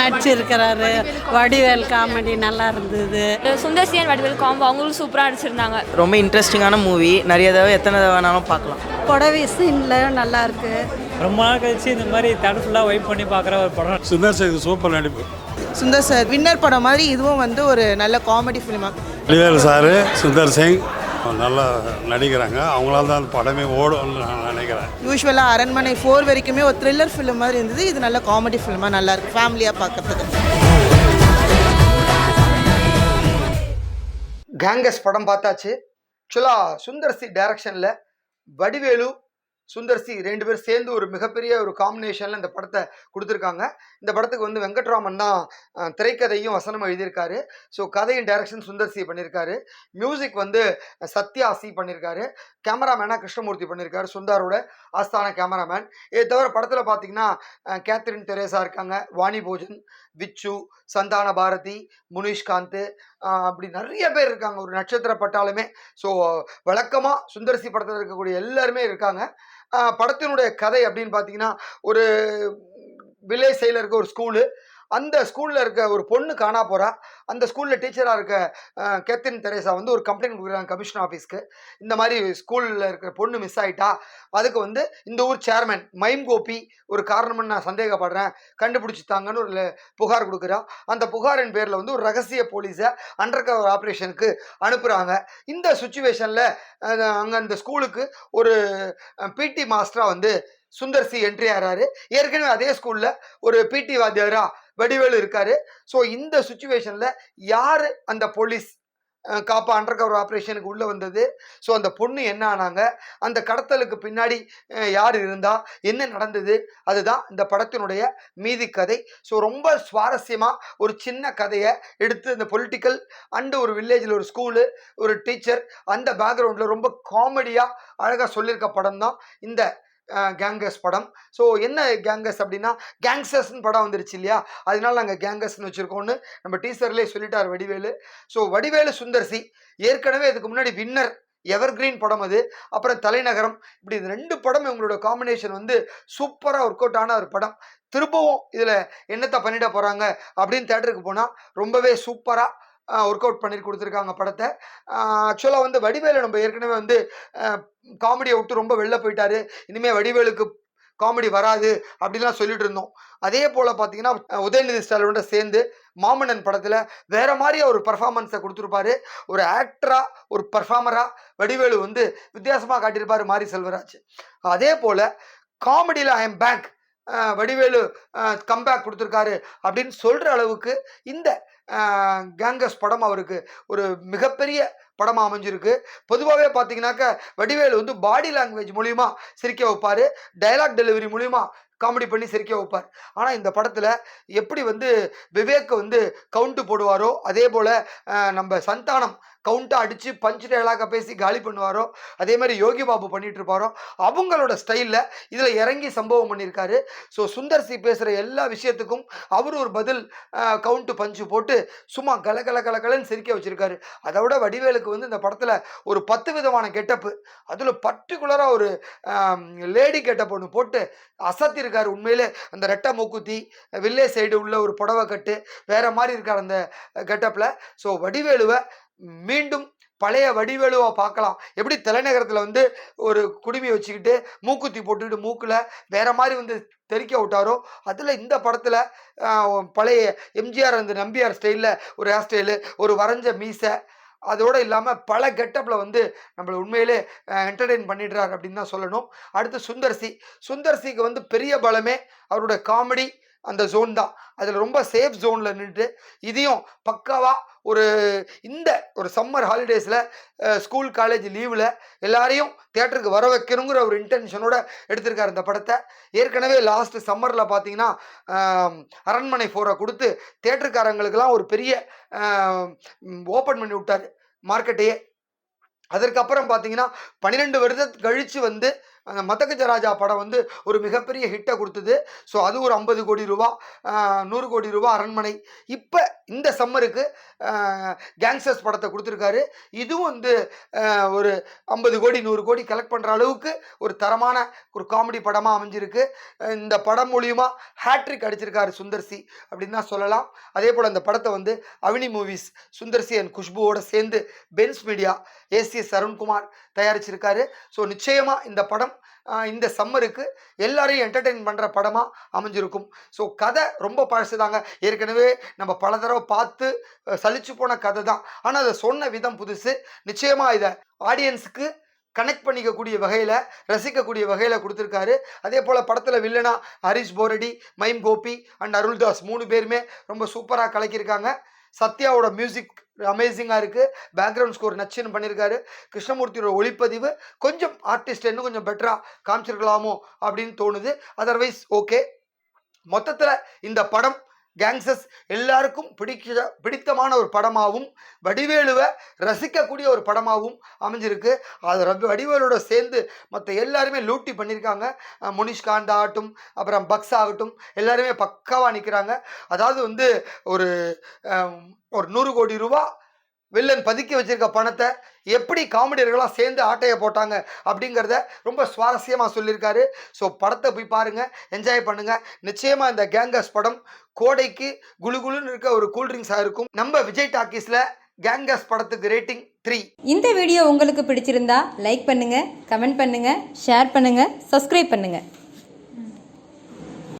நடிச்சிருக்கிறாரு. Vadivel comedy நல்லா இருந்தது. சுந்தர்சியன் Vadivel combo அவங்களும் சூப்பராக நடிச்சிருந்தாங்க. ரொம்ப இன்ட்ரெஸ்டிங்கான மூவி நிறைய தடவை எத்தனை தடவை வேணாலும் பார்க்கலாம். புடவை சீனில் நல்லா இருக்கு. ரொம்ப நாள் கழிச்சு இந்த மாதிரி ஃபுல்லாக வெயிட் பண்ணி பார்க்குற ஒரு படம். சுந்தர் சேது சூப்பர் நடிப்பு. சுந்தர் சார் வின்னர் படம் மாதிரி இதுவும் வந்து ஒரு நல்ல காமெடி ஃபிலிமாக வடிவேல் சார் சுந்தர் சிங் நல்லா நடிக்கிறாங்க. அவங்களால தான் அந்த படமே ஓடும்னு நான் நினைக்கிறேன். யூஸ்வலாக அரண்மனை ஃபோர் வரைக்குமே ஒரு த்ரில்லர் ஃபிலிம் மாதிரி இருந்தது. இது நல்ல காமெடி ஃபிலிமாக நல்லா இருக்கு. ஃபேமிலியாக பார்க்கறதுக்கு கேங்கஸ் படம் பார்த்தாச்சு. ஆக்சுவலாக சுந்தர் சி டைரக்ஷனில் வடிவேலு சுந்தர் சி ரெண்டு பேரும் சேர்ந்து ஒரு மிகப்பெரிய ஒரு காம்பினேஷனில் இந்த படத்தை கொடுத்துருக்காங்க. இந்த படத்துக்கு வந்து வெங்கட்ராமன் தான் திரைக்கதையும் வசனம் எழுதியிருக்காரு. ஸோ கதையின் டைரக்ஷன் சுந்தர் சி பண்ணியிருக்காரு. மியூசிக் வந்து சத்யா சி பண்ணியிருக்காரு. கேமராமேனாக கிருஷ்ணமூர்த்தி பண்ணியிருக்காரு சுந்தாரோட ஆஸ்தான கேமராமேன் இதை தவிர படத்தில் பார்த்தீங்கன்னா கேத்ரின் தெரேசா இருக்காங்க வாணி போஜன் விச்சு சந்தான பாரதி முனிஷ்காந்த் அப்படி நிறைய பேர் இருக்காங்க. ஒரு நட்சத்திர பட்டாலுமே ஸோ வழக்கமாக சுந்தர்சி படத்தில் இருக்கக்கூடிய எல்லாருமே இருக்காங்க. படத்தினுடைய கதை அப்படின்னு பார்த்தீங்கன்னா ஒரு வில்லேஜ் சைடில் இருக்க ஒரு ஸ்கூலு. அந்த ஸ்கூலில் இருக்க ஒரு பொண்ணு காணா போகிறா அந்த ஸ்கூலில் டீச்சராக இருக்க கேத்தின் தெரேசா வந்து ஒரு கம்ப்ளைண்ட் கொடுக்குறாங்க கமிஷன் ஆஃபீஸ்க்கு இந்த மாதிரி ஸ்கூலில் இருக்கிற பொண்ணு மிஸ் ஆகிட்டா அதுக்கு வந்து இந்த ஊர் சேர்மன் மைம் கோபி ஒரு காரணம்னு நான் சந்தேகப்படுறேன். கண்டுபிடிச்சிட்டாங்கன்னு ஒரு புகார் கொடுக்குறா. அந்த புகாரின் பேரில் வந்து ஒரு ரகசிய போலீஸை அண்டர் கவர் ஆப்ரேஷனுக்கு அனுப்புகிறாங்க இந்த சுச்சுவேஷனில் அங்கே அந்த ஸ்கூலுக்கு ஒரு பிடி மாஸ்டராக வந்து சுந்தர் சி என்ட்ரி ஆகிறாரு ஏற்கனவே அதே ஸ்கூலில் ஒரு பிடி வாத்தியாராக வடிவேலு இருக்காரு. ஸோ இந்த சுச்சுவேஷனில் யார் அந்த போலீஸ் காப்பா அண்டர் கவர் ஆப்ரேஷனுக்கு உள்ளே வந்தது? ஸோ அந்த பொண்ணு என்ன ஆனாங்க? அந்த கடத்தலுக்கு பின்னாடி யார் இருந்தா? என்ன நடந்தது? அதுதான் இந்த படத்தினுடைய மீதி கதை. ஸோ ரொம்ப சுவாரஸ்யமாக ஒரு சின்ன கதையை எடுத்து இந்த பொலிட்டிக்கல் அண்டு ஒரு வில்லேஜில் ஒரு ஸ்கூலு ஒரு டீச்சர் அந்த பேக்ரவுண்டில் ரொம்ப காமெடியாக அழகாக சொல்லியிருக்க படம் தான் இந்த கேங்கஸ் படம். ஸோ என்ன கேங்கஸ் அப்படின்னா கேங்ஸ்டர்ஸ்னு படம் வந்துருச்சு இல்லையா? அதனால நாங்கள் கேங்கஸ்னு வச்சுருக்கோன்னு நம்ம டீசர்லேயே சொல்லிட்டார் வடிவேலு. ஸோ வடிவேலு சுந்தர்சி ஏற்கனவே இதுக்கு முன்னாடி வின்னர் எவர்கிரீன் படம் அது. அப்புறம் தலைநகரம். இப்படி இந்த ரெண்டு படம் இவங்களோட காம்பினேஷன் வந்து சூப்பராக ஒர்க் அவுட் ஆன ஒரு படம். திரும்பவும் இதில் என்னத்தை பண்ணிட போகிறாங்க அப்படின்னு தேட்டருக்கு போனால் ரொம்பவே சூப்பராக ஒர்க் அவுட் பண்ணி கொடுத்துருக்காங்க படத்தை. ஆக்சுவலாக வந்து வடிவேலு நம்ம ஏற்கனவே வந்து காமெடியை விட்டு ரொம்ப வெளில போயிட்டாரு. இனிமேல் வடிவேலுக்கு காமெடி வராது அப்படின்லாம் சொல்லிட்டு இருந்தோம். அதே போல் பார்த்தீங்கன்னா உதயநிதி ஸ்டாலினோட சேர்ந்து மாமன்னன் படத்தில் வேற மாதிரி ஒரு பர்ஃபார்மன்ஸை கொடுத்துருப்பாரு. ஒரு ஆக்டராக ஒரு பர்ஃபார்மராக வடிவேலு வந்து வித்தியாசமாக காட்டியிருப்பார் மாரி செல்வராஜ். அதே போல் காமெடியில் I am back Vadivelu comeback கொடுத்துருக்காரு அப்படின்னு சொல்கிற அளவுக்கு இந்த கேங்கஸ் படம் அவருக்கு ஒரு மிகப்பெரிய படமாக அமைஞ்சிருக்கு. பொதுவாகவே பார்த்தீங்கன்னாக்க வடிவேலு வந்து பாடி லாங்குவேஜ் மூலிமா சிரிக்க வைப்பார் டைலாக் டெலிவரி மூலிமா காமெடி பண்ணி சிரிக்க வைப்பார். ஆனால் இந்த படத்தில் எப்படி வந்து விவேக் வந்து கவுண்ட்டு போடுவாரோ அதே போல் நம்ம சந்தானம் கவுண்ட்டை அடித்து பஞ்சு டயலாக பேசி காலி பண்ணுவாரோ? அதே மாதிரி யோகி பாபு பண்ணிட்டு இருப்பாரோ? அவங்களோட ஸ்டைலில் இதில் இறங்கி சம்பவம் பண்ணியிருக்காரு ஸோ சுந்தர் சி பேசுகிற எல்லா விஷயத்துக்கும் அவர் ஒரு பதில் கவுண்ட்டு பஞ்சு போட்டு சும்மா கல கல கல கலன்னு சிரிக்க வச்சுருக்காரு. அதை விட வடிவேலுக்கு வந்து இந்த படத்தில் ஒரு பத்து விதமான கெட்டப்பு அதில் பர்டிகுலராக ஒரு லேடி கெட்டப் ஒன்று போட்டு அசத்திருக்காரு. உண்மையிலே அந்த ரெட்டை மூக்குத்தி வில்லேஜ் சைடு உள்ள ஒரு புடவை கட்டு வேற மாதிரி இருக்கார் அந்த கெட்டப்பில் ஸோ வடிவேலுவை மீண்டும் பழைய வடிவேலுவை பார்க்கலாம். எப்படி தலைநகரத்தில் வந்து ஒரு குடுமையை வச்சுக்கிட்டு மூக்குத்தி போட்டுக்கிட்டு மூக்கில் வேற மாதிரி வந்து தெறிக்க விட்டாரோ அதில் இந்த படத்தில் பழைய எம்ஜிஆர் அந்த நம்பியார் ஸ்டைலில் ஒரு ஹேர் ஸ்டைலு ஒரு வரைஞ்ச மீசை அதோடு இல்லாமல் பல கெட்டப்பில் வந்து நம்மளை உண்மையிலே என்டர்டெயின் பண்ணிடுறாரு அப்படின்னு தான் சொல்லணும். அடுத்து சுந்தர்சி சுந்தர்சிக்கு வந்து பெரிய பலமே அவரோட காமெடி அந்த ஜோன் தான். அதில் ரொம்ப சேஃப் ஜோனில் நின்றுட்டு இதையும் பக்காவாக ஒரு இந்த ஒரு சம்மர் ஹாலிடேஸில் ஸ்கூல் காலேஜ் லீவில் எல்லாரையும் தேட்டருக்கு வர வைக்கணுங்கிற ஒரு இன்டென்ஷனோட எடுத்திருக்காரு இந்த படத்தை. ஏற்கனவே லாஸ்ட் சம்மரில் பார்த்தீங்கன்னா அரண்மனை ஃபோரை கொடுத்து தேட்டருக்காரங்களுக்கெல்லாம் ஒரு பெரிய ஓப்பன் பண்ணி விட்டார் மார்க்கெட்டையே அதற்கப்புறம் பார்த்தீங்கன்னா பன்னிரெண்டு வருஷத்து கழித்து வந்து அந்த மதகஜ ராஜா படம் வந்து ஒரு மிகப்பெரிய ஹிட்டை கொடுத்தது. ஸோ அது ஒரு ஐம்பது கோடி ரூபா நூறு கோடி ரூபா அரண்மனை. இப்போ இந்த சம்மருக்கு கேங்ஸ்டர்ஸ் படத்தை கொடுத்துருக்காரு. இதுவும் வந்து ஒரு ஐம்பது கோடி நூறு கோடி கலெக்ட் பண்ணுற அளவுக்கு ஒரு தரமான ஒரு காமெடி படமாக அமைஞ்சிருக்கு. இந்த படம் மூலியமாக ஹேட்ரிக் அடிச்சிருக்காரு சுந்தர்சி அப்படின்னு தான் சொல்லலாம். அதே போல் அந்த படத்தை வந்து அவினி மூவிஸ் சுந்தர்சி அண்ட் குஷ்புவோட சேர்ந்து பென்ஸ் மீடியா ஏசிஎஸ் அருண்குமார் தயாரிச்சிருக்காரு. ஸோ நிச்சயமாக இந்த படம் இந்த சம்மருக்கு எல்லாரையும் என்டர்டெயின் பண்ணுற படமாக அமைஞ்சிருக்கும். ஸோ கதை ரொம்ப பழசுதாங்க. ஏற்கனவே நம்ம பல தடவை பார்த்து சலிச்சு போன கதை தான். ஆனால் அதை சொன்ன விதம் புதுசு. நிச்சயமாக இதை ஆடியன்ஸுக்கு கனெக்ட் பண்ணிக்கக்கூடிய வகையில் ரசிக்கக்கூடிய வகையில் கொடுத்துருக்காரு. அதே போல் படத்தில் வில்லனா ஹரிஷ் போரடி மைம் கோபி அண்ட் அருள்தாஸ் மூணு பேருமே ரொம்ப சூப்பராக கலக்கியிருக்காங்க. சத்யாவோட மியூசிக் அமேசிங்காக இருக்குது பேக்ரவுண்ட் ஸ்கோர் நச்சுன்னு பண்ணியிருக்காரு கிருஷ்ணமூர்த்தியோட ஒளிப்பதிவு கொஞ்சம் ஆர்டிஸ்ட் இன்னும் கொஞ்சம் பெட்டராக காமிச்சிருக்கலாமோ அப்படின்னு தோணுது. அதர்வைஸ் ஓகே மொத்தத்தில் இந்த படம் கேங்ஸஸ் எல்லாருக்கும் பிடிக்க பிடித்தமான ஒரு படமாகவும் வடிவேலுவை ரசிக்கக்கூடிய ஒரு படமாகவும் அமைஞ்சிருக்கு. அது ரவி வடிவேலோட சேர்ந்து மற்ற எல்லாருமே லூட்டி பண்ணியிருக்காங்க. முனிஷ்காண்ட் ஆகட்டும் அப்புறம் பக்ஸ் ஆகட்டும் எல்லாருமே பக்காவாக நிற்கிறாங்க அதாவது வந்து ஒரு ஒரு நூறு கோடி ரூபா வில்லன் பதுக்கி வச்சிருக்க பணத்தை எப்படி காமெடியர்களாக சேர்ந்து ஆட்டையை போட்டாங்க அப்படிங்கிறத ரொம்ப சுவாரஸ்யமாக சொல்லியிருக்காரு. ஸோ படத்தை போய் பாருங்கள் என்ஜாய் பண்ணுங்கள் நிச்சயமாக இந்த கேங்கஸ் படம் கோடைக்கு குழுகுழுன்னு இருக்க ஒரு கூல்ட்ரிங்ஸாக இருக்கும். நம்ம விஜய் டாக்கீஸில் கேங்கஸ் படத்துக்கு ரேட்டிங் த்ரீ இந்த வீடியோ உங்களுக்கு பிடிச்சிருந்தா லைக் பண்ணுங்கள் கமெண்ட் பண்ணுங்கள் ஷேர் பண்ணுங்கள் சப்ஸ்கிரைப் பண்ணுங்கள்